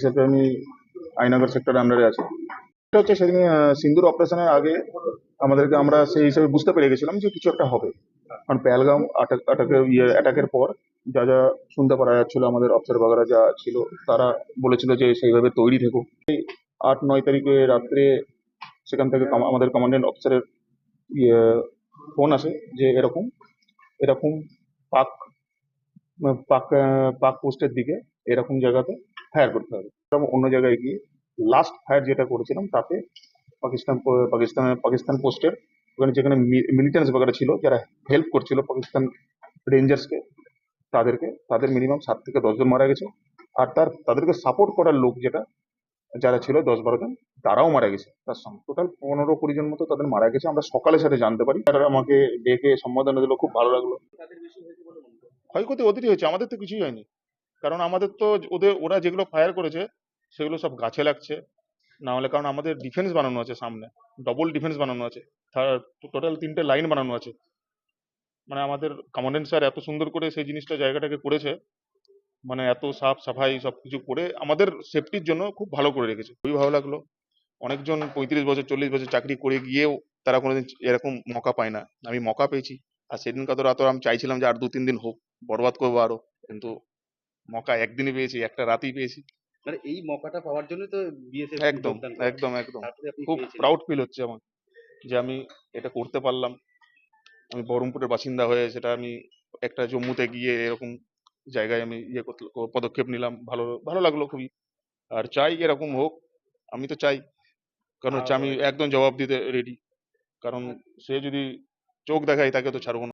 BSF আমি আইনগর sector আন্ডারে আছি। এটা হচ্ছে সেদিন সিন্দুর অপারেশনের আগে আমাদেরকে আমরা সেই হিসেবে বুঝতে পেরে গেছিলাম যে কিছু একটা হবে। কারণ পেহেলগাম আটাক আটাকের ইয়ে অ্যাটাকের পর যা যা শুনতে পারা যাচ্ছিল, আমাদের অফিসার বাগারা যা ছিল, তারা বলেছিল যে সেইভাবে তৈরি থেকো। আট, নয় তারিখে রাত্রে সেখান থেকে আমাদের কমান্ডেন্ট অফিসারের ইয়ে ফোন আসে যে এরকম এরকম পাক পাক পাক পোস্টের দিকে, এরকম জায়গাতে ফায়ার করতে হবে। অন্য জায়গায় গিয়ে লাস্ট ফায়ার যেটা করেছিলাম তাতে পাকিস্তান পাকিস্তানের পাকিস্তান পোস্টের ওখানে যেখানে মিলিটেন্স বাগারা ছিল যারা হেল্প করছিল পাকিস্তান রেঞ্জার্সকে তাদেরকে তাদের মিনিমাম সাত থেকে দশজন মারা গেছে। আর তার তাদেরকে সাপোর্ট করার লোক যেটা যারা ছিল দশ বারো জন তারাও মারা গেছে। তার সঙ্গে টোটাল পনেরো কুড়ি জন মতো তাদের মারা গেছে। আমরা সকালে সাথে জানতে পারি। তারা আমাকে ডেকে সম্বোধনা দিল খুব ভালো লাগল। ক্ষয়ক্ষতি ওদেরই হয়েছে আমাদের তো কিছুই হয়নি। কারণ আমাদের তো ওদের, ওরা যেগুলো ফায়ার করেছে, সেগুলো সব গাছে লাগছে। না হলে কারণ আমাদের ডিফেন্স বানানো আছে সামনে। ডবল ডিফেন্স বানানো আছে। টোটাল তিনটে লাইন বানানো আছে। মানে আমাদের কমান্ডেন্ট স্যার এত সুন্দর করে সেই জিনিসটা জায়গাটাকে করেছে। মানে এত সাফ সাফাই সব কিছু করে আমাদের সেফটির জন্য খুব ভালো করে রেখেছে। খুবই ভালো লাগল। অনেকজন পঁয়ত্রিশ বছর, চল্লিশ বছর চাকরি করে গিয়েও তারা কোনোদিন এরকম মকা পায় না। আমি মকা পেয়েছি। আর সেদিনকার তো রাত আমি চাইছিলাম যে আর দু তিন দিন হোক। বরবাদ করব আরও। কিন্তু মকা একদিনই পেয়েছি একটা রাতেই পেয়েছি। মানে এই মকাটা পাওয়ার জন্য তো বিএসএফ একদম একদম একদম। খুব প্রাউড ফিল হচ্ছে আমার যে আমি এটা করতে পারলাম। আমি বহরমপুরের বাসিন্দা হয়ে সেটা আমি একটা জম্মুতে গিয়ে এরকম জায়গায় আমি ইয়ে পদক্ষেপ নিলাম। ভালো ভালো লাগল খুবই। আর চাই এরকম হোক আমি তো চাই। কারণ হচ্ছে আমি একদম জবাব দিতে রেডি কারণ সে যদি চোখ দেখায় তাকে তো ছাড়বো না।